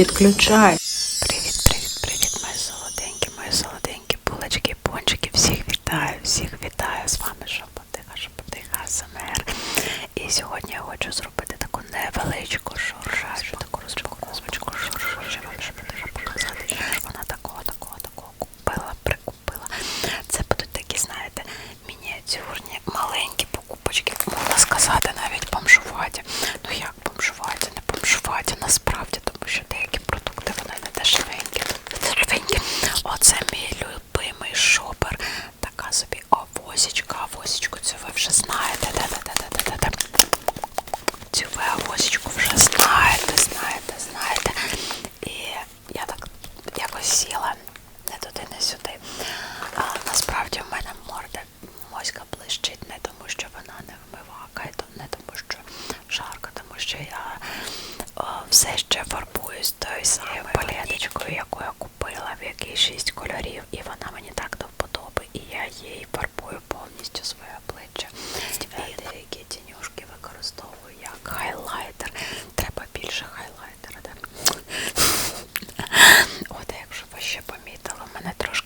Підключай. повісічку цю ви вже знаєте.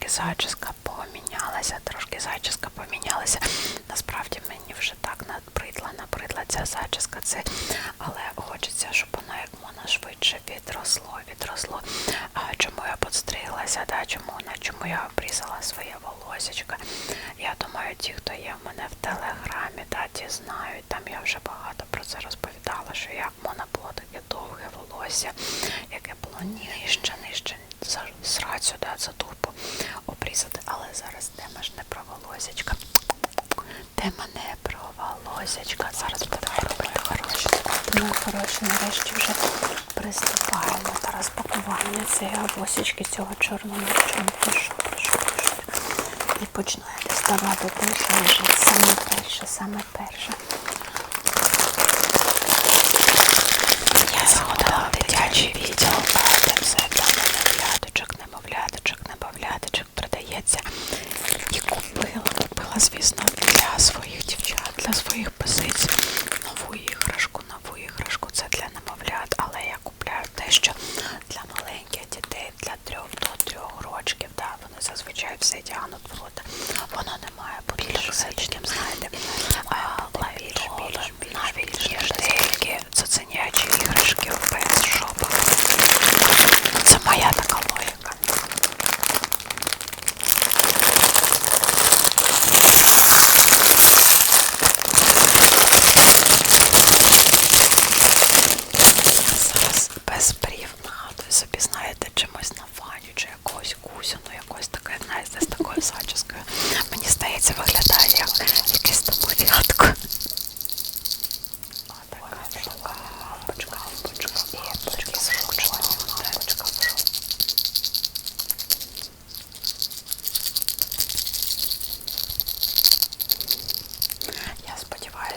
трошки зачіска помінялася, трошки зачіска помінялася. Насправді мені вже так набридла, набридла ця зачіска, це, але хочеться, щоб воно як можна швидше відросло, відросло. А чому я подстриглася, да? чому не чому я обрізала своє волосечко. Я думаю, ті, хто є в мене в телеграмі, да, ті знають. Там я вже багато про це розповідала, що як можна було таке довге волосся, яке було нижче, нижче срать сюди за турбу обрізати. Але зараз тема ж не про волосечка. Тема не про волосечка. Зараз будемо робити хороші. Ну, хороші, нарешті вже приступаємо до розпакування цієї волосечки, цього чорного чорного. Прошу, прошу, прошу. І почну я доставати те, що лежить саме перше, саме перше. Я заходила в дитячий відділ перед МЗС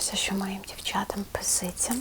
все, що моїм дівчатам писиться.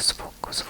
스포크 스포크 뭐,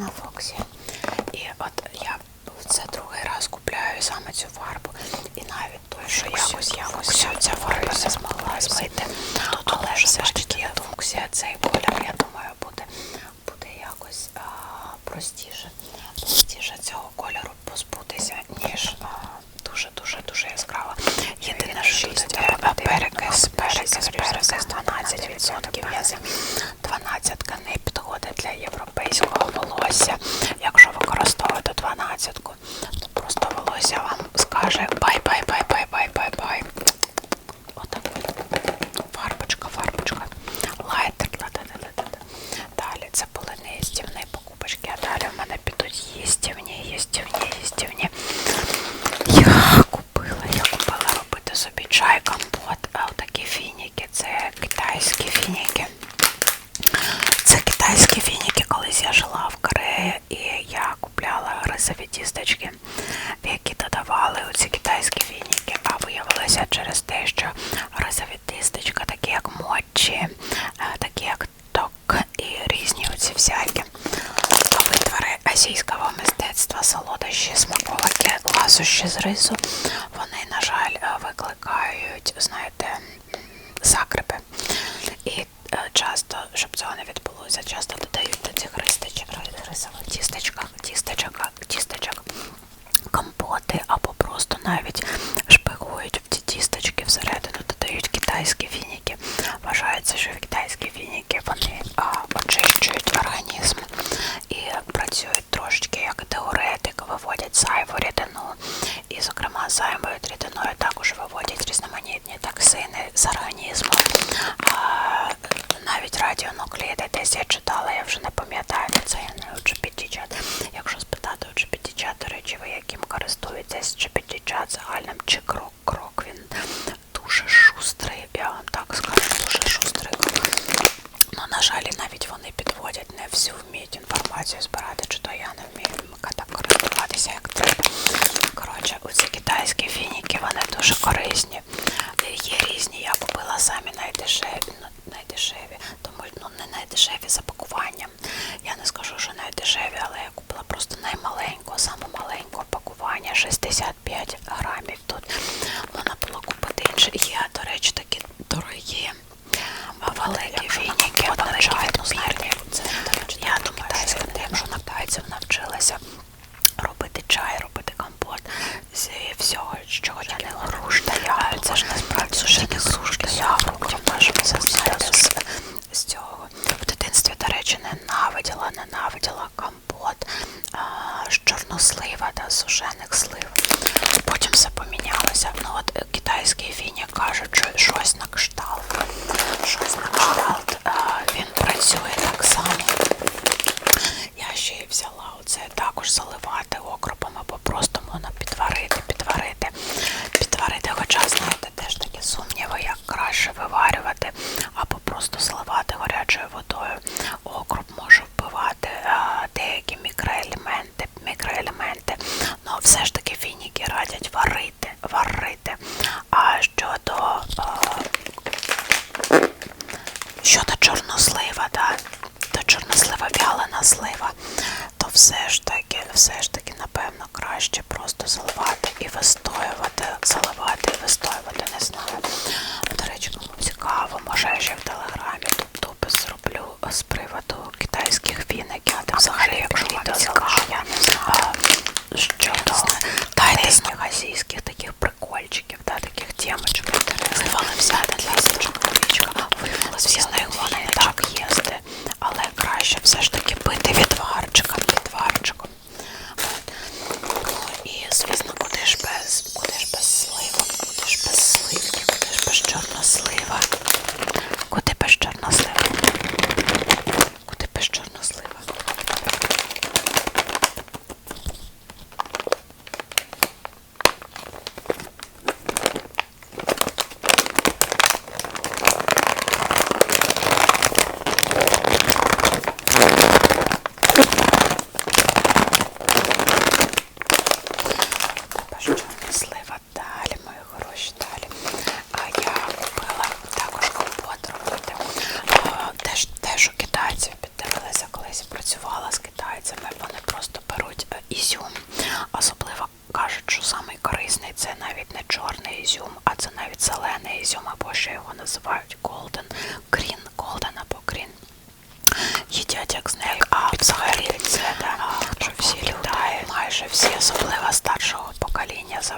на Фоксі. bye bye російського мистецтва солодощі, смаколики, ласощі з рису, вони, на жаль, е, викликають, знаєте, закрепи. І е, часто, щоб цього не відбулося, часто додають до цих рисових тістечок, тістечок радіонукліди, десь я читала, я вже не пам'ятаю, ну, це я не у GPT-чат. Якщо спитати у GPT-чат, до речі, ви яким користуєтесь GPT-чат загальним чи крок крок, він дуже шустрий, я вам так скажу, дуже шустрий. Ну, на жаль, навіть вони підводять, не всю вміють інформацію збирати, чи то я не вмію так користуватися, як треба. Коротше, оці китайські фініки, вони дуже також є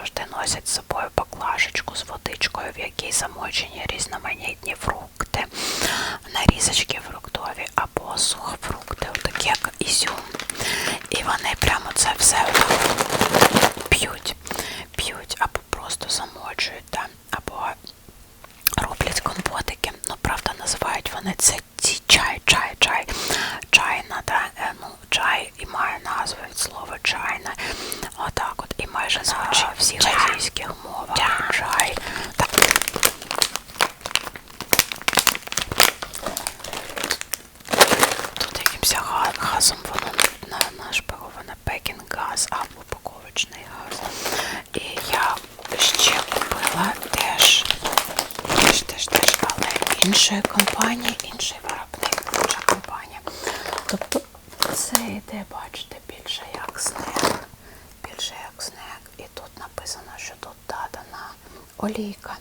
завжди носять з собою баклажечку з водичкою, в якій замочені різноманітні фрукти, нарізочки фруктові або сухофрукти, такі як ізюм. І вони прямо це все п'ють, п'ють або просто замочують, да? або роблять компотики. Ну, правда, називають вони це нашпагована пекінг-газ або упаковочний газ. І я ще купила теж, теж, теж, теж, але іншої компанії, інший виробник, інша компанія. Тобто це йде, бачите, більше як снег. Більше як снег. І тут написано, що тут додана олійка.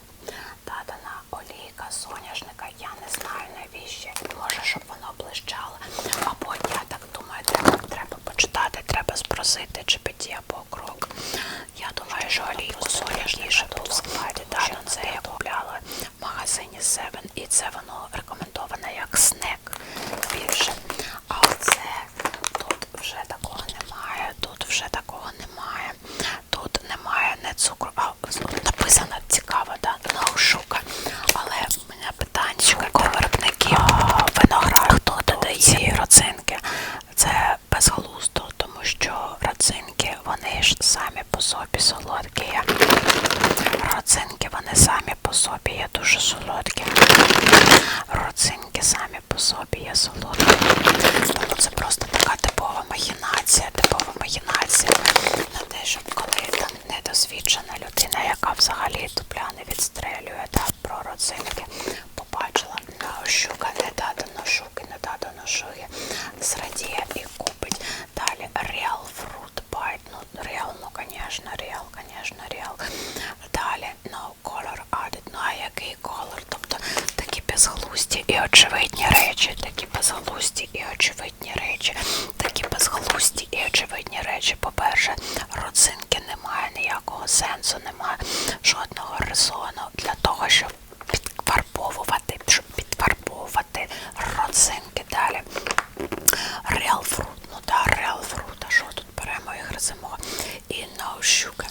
і no sugar.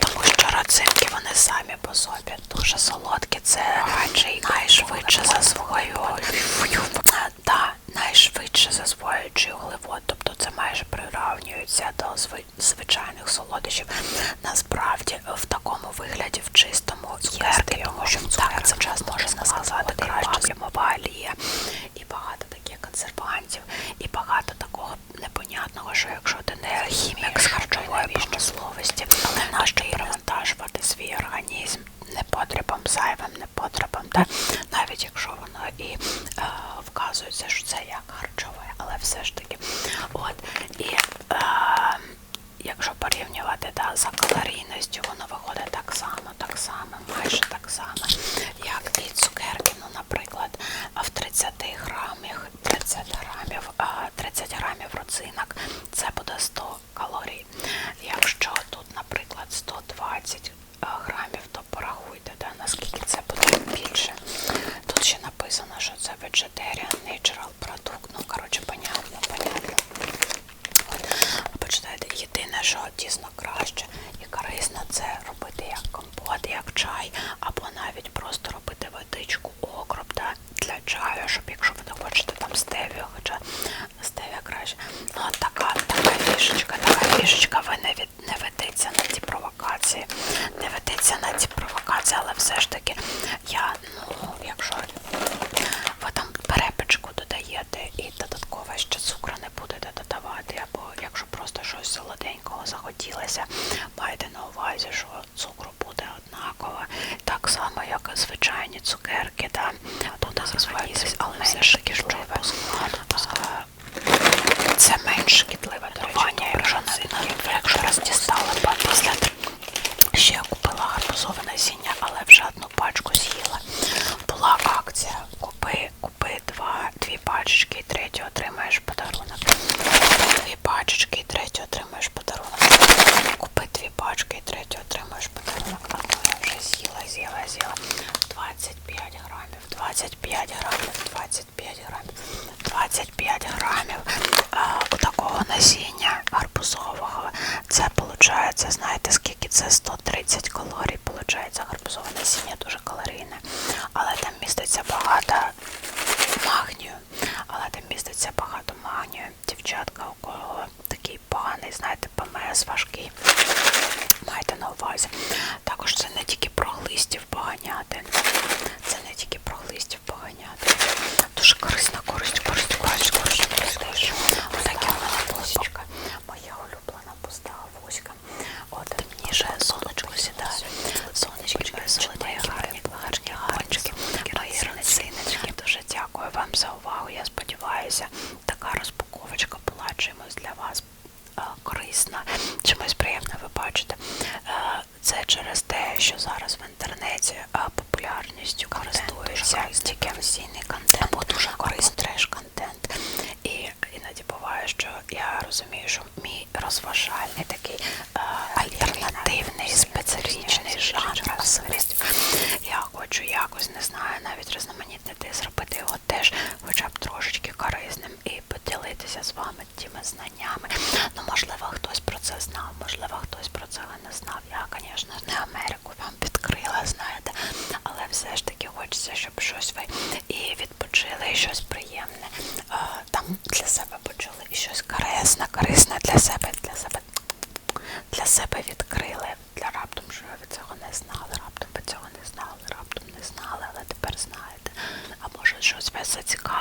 Тому що родзинки вони самі по собі дуже солодкі. Це найшвидше засвоюють. Е, та найшвидше засвоюючий углевод. Тобто це майже прирівнюється до звичайних солодощів. Насправді в вважаються, що це як харчове, але все ж таки. От, І е, якщо порівнювати да, за калорійністю, воно виходить так само, так само, майже так само, як і цукерки. Ну, наприклад, в 30 грамах 30 грамів, 30 е, грамів родзинок це буде 100 калорій. Якщо тут, наприклад, 120 е, грамів, то порахуйте, да, наскільки це буде більше. Ще написано, що це Vegetarian Natural продукт. Ну, коротше, понятно, понятно. От, почитайте, єдине, що дійсно краще і корисно, це робити як компот, як чай, або навіть. sinne か знали, раптом ви цього не знали, раптом не знали, але тепер знаєте. А може щось вас зацікавило.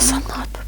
Занадто.